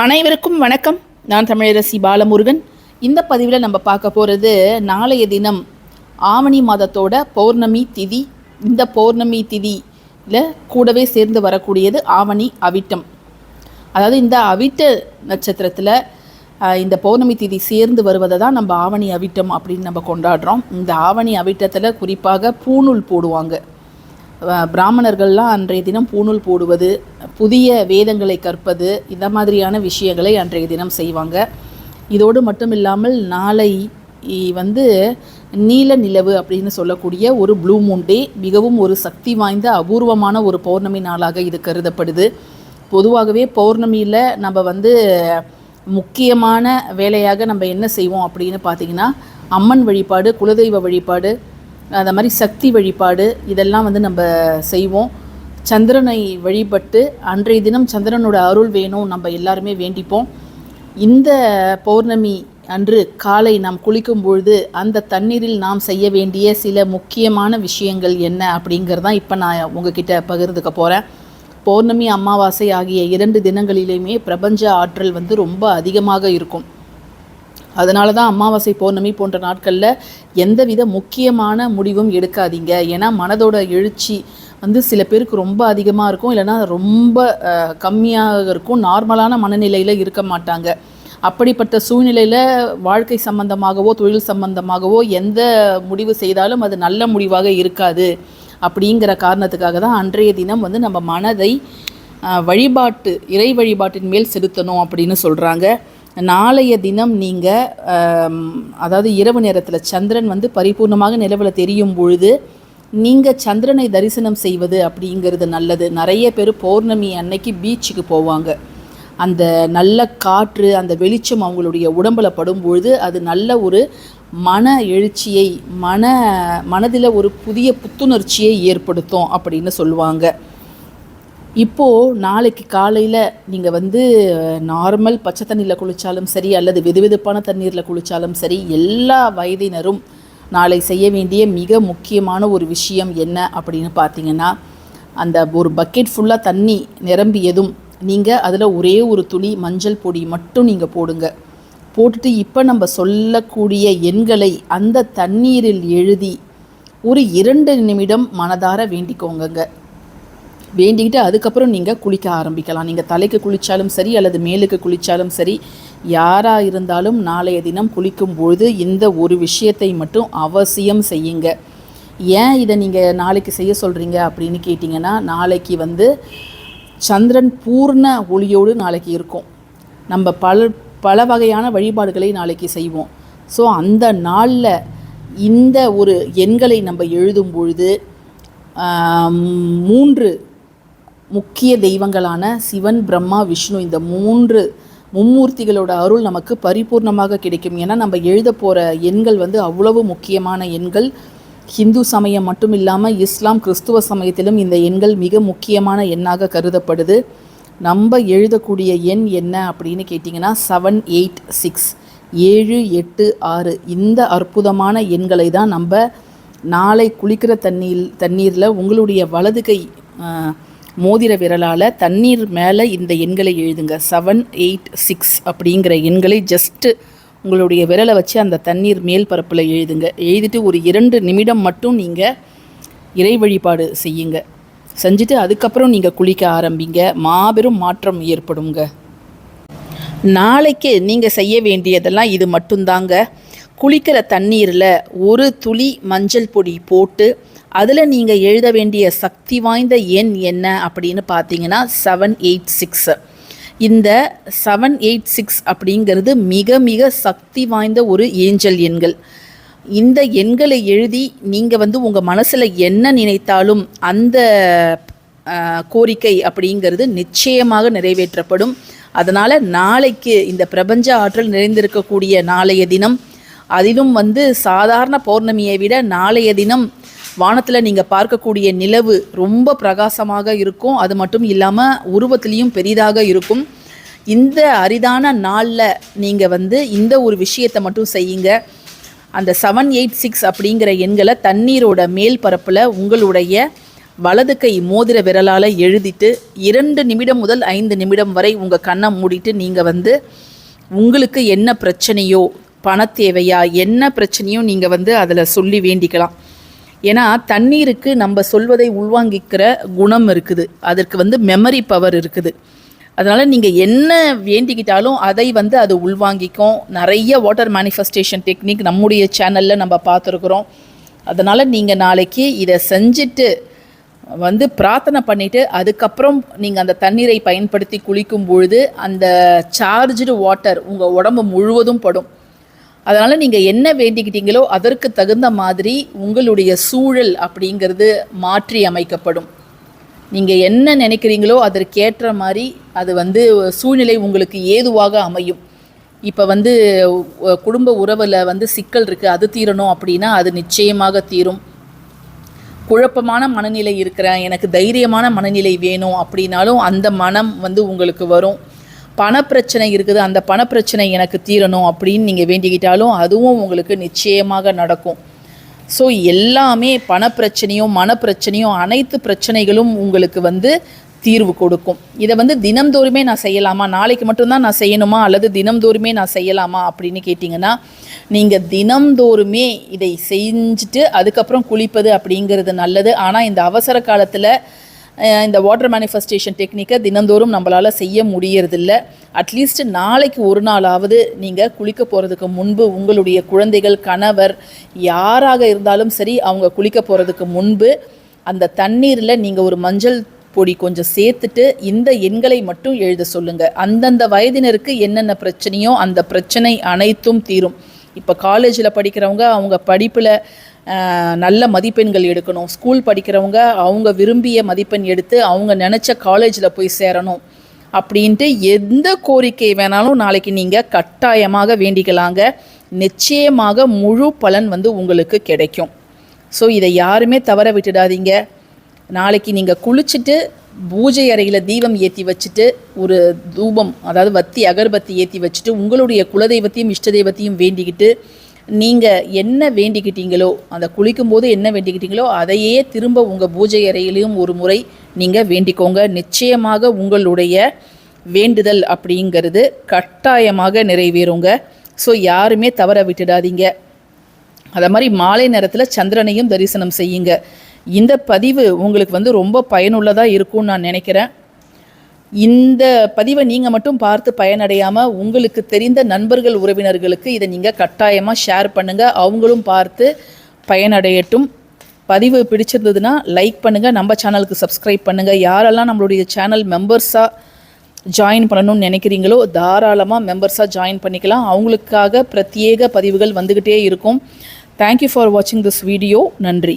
அனைவருக்கும் வணக்கம். நான் தமிழரசி பாலமுருகன். இந்த பதிவில் நம்ம பார்க்க போகிறது நாளைய தினம் ஆவணி மாதத்தோட பௌர்ணமி திதி. இந்த பௌர்ணமி திதியில் கூடவே சேர்ந்து வரக்கூடியது ஆவணி அவிட்டம். அதாவது இந்த அவிட்ட நட்சத்திரத்தில் இந்த பௌர்ணமி திதி சேர்ந்து வருவதை தான் நம்ம ஆவணி அவிட்டம் அப்படின்னு நம்ம கொண்டாடுறோம். இந்த ஆவணி அவிட்டத்தில் குறிப்பாக பூணூல் போடுவாங்க. பிராமணர்கள்லாம் அன்றைய தினம் பூணூல் போடுவது புதிய வேதங்களை கற்பது இந்த மாதிரியான விஷயங்களை அன்றைய தினம் செய்வாங்க. இதோடு மட்டும் இல்லாமல் நாளை வந்து நீல நிலவு அப்படின்னு சொல்லக்கூடிய ஒரு ப்ளூ மூன் டே மிகவும் ஒரு சக்தி வாய்ந்த அபூர்வமான ஒரு பௌர்ணமி நாளாக இது கருதப்படுது. பொதுவாகவே பௌர்ணமியில் நம்ம வந்து முக்கியமான வேலையாக நம்ம என்ன செய்வோம் அப்படின்னு பார்த்திங்கன்னா அம்மன் வழிபாடு குலதெய்வ வழிபாடு அந்த மாதிரி சக்தி வழிபாடு இதெல்லாம் வந்து நம்ம செய்வோம். சந்திரனை வழிபட்டு அன்றைய தினம் சந்திரனோட அருள் வேணும் நம்ம எல்லாருமே வேண்டிப்போம். இந்த பௌர்ணமி அன்று காலை நாம் குளிக்கும் பொழுது அந்த தண்ணீரில் நாம் செய்ய வேண்டிய சில முக்கியமான விஷயங்கள் என்ன அப்படிங்கிறதான் இப்போ நான் உங்ககிட்ட பகிர்ந்துக்க போகிறேன் பௌர்ணமி அமாவாசை ஆகிய இரண்டு தினங்களிலுமே பிரபஞ்ச ஆற்றல் வந்து ரொம்ப அதிகமாக இருக்கும். அதனால தான் அமாவாசை பௌர்ணமி போன்ற நாட்களில் எந்தவித முக்கியமான முடிவும் எடுக்காதீங்க. ஏன்னா மனதோட எழுச்சி வந்து சில பேருக்கு ரொம்ப அதிகமாக இருக்கும். இல்லைன்னா ரொம்ப கம்மியாக இருக்கும். நார்மலான மனநிலையில் இருக்க மாட்டாங்க. அப்படிப்பட்ட சூழ்நிலையில் வாழ்க்கை சம்பந்தமாகவோ தொழில் சம்பந்தமாகவோ எந்த முடிவு செய்தாலும் அது நல்ல முடிவாக இருக்காது. அப்படிங்கிற காரணத்துக்காக தான் அன்றைய தினம் வந்து நம்ம மனதை வழிபாட்டு இறை வழிபாட்டின் மேல் செலுத்தணும் அப்படின்னு சொல்கிறாங்க நாளைய தினம் நீங்கள் அதாவது இரவு நேரத்தில் சந்திரன் வந்து பரிபூர்ணமாக நிலவில் தெரியும் பொழுது நீங்கள் சந்திரனை தரிசனம் செய்வது அப்படிங்கிறது நல்லது. நிறைய பேர் பௌர்ணமி அன்னைக்கு பீச்சுக்கு போவாங்க. அந்த நல்ல காற்று அந்த வெளிச்சம் அவங்களுடைய உடம்பில் படும்பொழுது அது நல்ல ஒரு மன எழுச்சியை மன மனதில் ஒரு புதிய புத்துணர்ச்சியை ஏற்படுத்தும் அப்படின்னு சொல்லுவாங்க. இப்போது நாளைக்கு காலையில் நீங்கள் வந்து நார்மல் பச்சை தண்ணியில் குளித்தாலும் சரி அல்லது வெதுவெதுப்பான தண்ணீரில் குளித்தாலும் சரி எல்லா வயதினரும் நாளை செய்ய வேண்டிய மிக முக்கியமான ஒரு விஷயம் என்ன அப்படின்னு பார்த்தீங்கன்னா அந்த ஒரு பக்கெட் ஃபுல்லாக தண்ணி நிரம்பியதும் நீங்கள் அதில் ஒரே ஒரு துளி மஞ்சள் பொடி மட்டும் நீங்கள் போடுங்க. போட்டுட்டு இப்போ நம்ம சொல்லக்கூடிய எண்களை அந்த தண்ணீரில் எழுதி ஒரு இரண்டு நிமிடம் மனதார வேண்டிக்கோங்கங்க. வேண்டிக்கிட்டு அதுக்கப்புறம் நீங்கள் குளிக்க ஆரம்பிக்கலாம். நீங்கள் தலைக்கு குளித்தாலும் சரி அல்லது மேலுக்கு குளித்தாலும் சரி யாராக இருந்தாலும் நாளைய தினம் குளிக்கும் பொழுது இந்த ஒரு விஷயத்தை மட்டும் அவசியம் செய்யுங்க. ஏன் இதை நீங்கள் நாளைக்கு செய்ய சொல்கிறீங்க அப்படின்னு கேட்டிங்கன்னா நாளைக்கு வந்து சந்திரன் பூர்ண ஒளியோடு நாளைக்கு இருக்கும். நம்ம பல பல வகையான வழிபாடுகளை நாளைக்கு செய்வோம். ஸோ அந்த நாளில் இந்த ஒரு எண்களை நம்ம எழுதும் பொழுது மூன்று முக்கிய தெய்வங்களான சிவன் பிரம்மா விஷ்ணு இந்த மூன்று மும்மூர்த்திகளோட அருள் நமக்கு பரிபூர்ணமாக கிடைக்கும். ஏன்னா நம்ம எழுத போகிற எண்கள் வந்து அவ்வளவு முக்கியமான எண்கள். ஹிந்து சமயம் மட்டும் இல்லாமல் இஸ்லாம் கிறிஸ்துவ சமயத்திலும் இந்த எண்கள் மிக முக்கியமான எண்ணாக கருதப்படுது. நம்ம எழுதக்கூடிய எண் என்ன அப்படின்னு கேட்டிங்கன்னா செவன் எயிட் சிக்ஸ் ஏழு எட்டு ஆறு. இந்த அற்புதமான எண்களை தான் நம்ம நாளை குளிக்கிற தண்ணீர் தண்ணீரில் உங்களுடைய வலது கை மோதிர விரலால் தண்ணீர் மேலே இந்த எண்களை எழுதுங்க. செவன் எயிட் சிக்ஸ் அப்படிங்கிற எண்களை ஜஸ்ட்டு உங்களுடைய விரலை வச்சு அந்த தண்ணீர் மேல் பரப்பில் எழுதுங்க. எழுதிட்டு ஒரு இரண்டு நிமிடம் மட்டும் நீங்கள் இறை வழிபாடு செய்யுங்க. செஞ்சுட்டு அதுக்கப்புறம் நீங்கள் குளிக்க ஆரம்பிங்க. மாபெரும் மாற்றம் ஏற்படுங்க. நாளைக்கு நீங்கள் செய்ய வேண்டியதெல்லாம் இது மட்டும்தாங்க. குளிக்கிற தண்ணீரில் ஒரு துளி மஞ்சள் பொடி போட்டு அதில் நீங்கள் எழுத வேண்டிய சக்தி வாய்ந்த எண் என்ன அப்படின்னு பார்த்தீங்கன்னா செவன் எயிட் சிக்ஸ் இந்த செவன் எயிட் சிக்ஸ் அப்படிங்கிறது மிக மிக சக்தி வாய்ந்த ஒரு ஏஞ்சல் எண்கள். இந்த எண்களை எழுதி நீங்கள் வந்து உங்கள் மனசில் என்ன நினைத்தாலும் அந்த கோரிக்கை அப்படிங்கிறது நிச்சயமாக நிறைவேற்றப்படும். அதனால் நாளைக்கு இந்த பிரபஞ்ச ஆற்றல் நிறைந்திருக்கக்கூடிய நாளைய தினம் அதிலும் வந்து சாதாரண பௌர்ணமியை விட நாளைய தினம் வானத்தில் நீங்கள் பார்க்கக்கூடிய நிலவு ரொம்ப பிரகாசமாக இருக்கும். அது மட்டும் இல்லாமல் உருவத்திலையும் பெரிதாக இருக்கும். இந்த அரிதான நாளில் நீங்கள் வந்து இந்த ஒரு விஷயத்தை மட்டும் செய்யுங்க. அந்த செவன் எயிட் சிக்ஸ் அப்படிங்கிற எண்களை தண்ணீரோட மேல் பரப்பில் உங்களுடைய வலது கை மோதிர விரலால் எழுதிட்டு இரண்டு நிமிடம் முதல் ஐந்து நிமிடம் வரை உங்கள் கண்ணை மூடிட்டு நீங்கள் வந்து உங்களுக்கு என்ன பிரச்சனையோ பண தேவையா? என்ன பிரச்சனையும் நீங்கள் வந்து அதில் சொல்லி வேண்டிக்கலாம். ஏன்னா தண்ணீருக்கு நம்ம சொல்வதை உள்வாங்கிக்கிற குணம் இருக்குது. அதற்கு வந்து மெமரி பவர் இருக்குது. அதனால் நீங்கள் என்ன வேண்டிக்கிட்டாலும் அதை வந்து அது உள்வாங்கிக்கும். நிறைய வாட்டர் மேனிஃபெஸ்டேஷன் டெக்னிக் நம்முடைய சேனலில் நம்ம பார்த்துருக்குறோம். அதனால் நீங்கள் நாளைக்கு இதை செஞ்சுட்டு வந்து பிரார்த்தனை பண்ணிவிட்டு அதுக்கப்புறம் நீங்கள் அந்த தண்ணீரை பயன்படுத்தி குளிக்கும் பொழுது அந்த சார்ஜ்டு வாட்டர் உங்கள் உடம்பு முழுவதும் படும். அதனால் நீங்கள் என்ன வேண்டிக்கிட்டீங்களோ அதற்கு தகுந்த மாதிரி உங்களுடைய சூழல் அப்படிங்கிறது மாற்றி அமைக்கப்படும். நீங்கள் என்ன நினைக்கிறீங்களோ அதற்கேற்ற மாதிரி அது வந்து சூழ்நிலை உங்களுக்கு ஏதுவாக அமையும். இப்போ வந்து குடும்ப உறவில் வந்து சிக்கல் இருக்குது அது தீரணும் அப்படின்னா அது நிச்சயமாக தீரும். குழப்பமான மனநிலை இருக்கிறேன் எனக்கு தைரியமான மனநிலை வேணும் அப்படின்னாலும் அந்த மனம் வந்து உங்களுக்கு வரும். பணப்பிரச்சனை இருக்குது அந்த பணப்பிரச்சனை எனக்கு தீரணும் அப்படின்னு நீங்கள் வேண்டிக்கிட்டாலும் அதுவும் உங்களுக்கு நிச்சயமாக நடக்கும். ஸோ எல்லாமே பணப்பிரச்சனையும் மனப்பிரச்சனையும் அனைத்து பிரச்சனைகளும் உங்களுக்கு வந்து தீர்வு கொடுக்கும். இதை வந்து தினம்தோறுமே நான் செய்யலாமா? நாளைக்கு மட்டும்தான் நான் செய்யணுமா? அல்லது தினம்தோறுமே நான் செய்யலாமா? அப்படின்னு கேட்டிங்கன்னா நீங்கள் தினம்தோறுமே இதை செஞ்சுட்டு அதுக்கப்புறம் குளிப்பது அப்படிங்கிறது நல்லது. ஆனால் இந்த அவசர காலத்தில் இந்த வாட்டர் மேனிஃபெஸ்டேஷன் டெக்னிக்கை தினந்தோறும் நம்மளால் செய்ய முடியறதில்ல. அட்லீஸ்ட் நாளைக்கு ஒரு நாளாவது நீங்கள் குளிக்க போகிறதுக்கு முன்பு உங்களுடைய குழந்தைகள் கணவர் யாராக இருந்தாலும் சரி அவங்க குளிக்க போகிறதுக்கு முன்பு அந்த தண்ணீரில் நீங்கள் ஒரு மஞ்சள் பொடி கொஞ்சம் சேர்த்துட்டு இந்த எண்களை மட்டும் எழுத சொல்லுங்கள் அந்தந்த வயதினருக்கு என்னென்ன பிரச்சனையோ அந்த பிரச்சனை அனைத்தும் தீரும். இப்போ காலேஜில் படிக்கிறவங்க அவங்க படிப்பில் நல்ல மதிப்பெண்கள் எடுக்கணும். ஸ்கூல் படிக்கிறவங்க அவங்க விரும்பிய மதிப்பெண் எடுத்து அவங்க நினச்ச காலேஜில் போய் சேரணும் அப்படின்ட்டு எந்த கோரிக்கை வேணாலும் நாளைக்கு நீங்கள் கட்டாயமாக வேண்டிக்கலாங்க. நிச்சயமாக முழு பலன் வந்து உங்களுக்கு கிடைக்கும். ஸோ இதை யாருமே தவற விட்டுடாதீங்க. நாளைக்கு நீங்கள் குளிச்சுட்டு பூஜை அறையில் தீபம் ஏற்றி வச்சுட்டு ஒரு தூபம் அதாவது வத்தி அகர்பத்தி ஏற்றி வச்சுட்டு உங்களுடைய குலதெய்வத்தையும் இஷ்ட தெய்வத்தையும் வேண்டிக்கிட்டு நீங்கள் என்ன வேண்டிக்கிட்டீங்களோ அந்த குளிக்கும்போது என்ன வேண்டிக்கிட்டீங்களோ அதையே திரும்ப உங்கள் பூஜை அறையிலையும் ஒரு முறை நீங்கள் வேண்டிக்கோங்க. நிச்சயமாக உங்களுடைய வேண்டுதல் அப்படிங்கிறது கட்டாயமாக நிறைவேறுங்க. ஸோ யாருமே தவற விட்டுடாதீங்க. அதை மாதிரி மாலை நேரத்தில் சந்திரனையும் தரிசனம் செய்யுங்க. இந்த பதிவு உங்களுக்கு வந்து ரொம்ப பயனுள்ளதாக இருக்கும்னு நான் நினைக்கிறேன். இந்த பதிவை நீங்கள் மட்டும் பார்த்து பயனடையாமல் உங்களுக்கு தெரிந்த நண்பர்கள் உறவினர்களுக்கு இதை நீங்கள் கட்டாயமாக ஷேர் பண்ணுங்கள் அவங்களும் பார்த்து பயனடையட்டும். பதிவு பிடிச்சிருந்ததுன்னா லைக் பண்ணுங்கள் நம்ம சேனலுக்கு சப்ஸ்கிரைப் பண்ணுங்கள் யாரெல்லாம் நம்மளுடைய சேனல் மெம்பர்ஸாக ஜாயின் பண்ணணும்னு நினைக்கிறீங்களோ தாராளமாக மெம்பர்ஸாக ஜாயின் பண்ணிக்கலாம். அவங்களுக்காக பிரத்யேக பதிவுகள் வந்துக்கிட்டே இருக்கும். தேங்க்யூ ஃபார் வாட்சிங் திஸ் வீடியோ நன்றி.